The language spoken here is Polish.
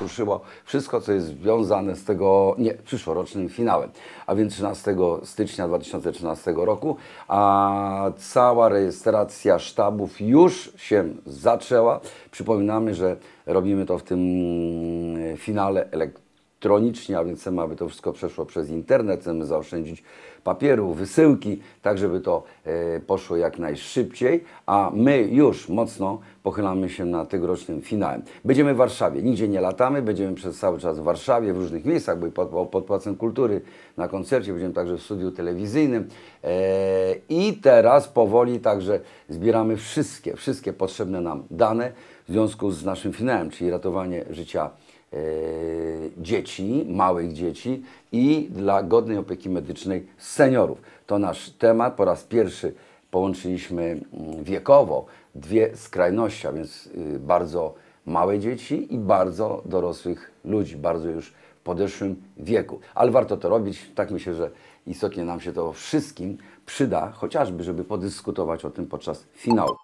Ruszyło wszystko, co jest związane z tego, nie, przyszłorocznym finałem, a więc 13 stycznia 2013 roku, a cała rejestracja sztabów już się zaczęła. Przypominamy, że robimy to w tym finale elektronicznie, a więc chcemy, aby to wszystko przeszło przez internet, chcemy zaoszczędzić papieru, wysyłki, tak żeby to e, poszło jak najszybciej, a my już mocno pochylamy się nad tegorocznym finałem. Będziemy w Warszawie, nigdzie nie latamy, będziemy przez cały czas w Warszawie, w różnych miejscach, bo pod, pod Pałacem Kultury, na koncercie, będziemy także w studiu telewizyjnym e, i teraz powoli także zbieramy wszystkie, wszystkie potrzebne nam dane w związku z naszym finałem, czyli ratowanie życia dzieci, małych dzieci i dla godnej opieki medycznej seniorów. To nasz temat. Po raz pierwszy połączyliśmy mm, wiekowo dwie skrajności, a więc y, bardzo małe dzieci i bardzo dorosłych ludzi, bardzo już w podeszłym wieku. Ale warto to robić. Tak myślę, że istotnie nam się to wszystkim przyda, chociażby, żeby podyskutować o tym podczas finału.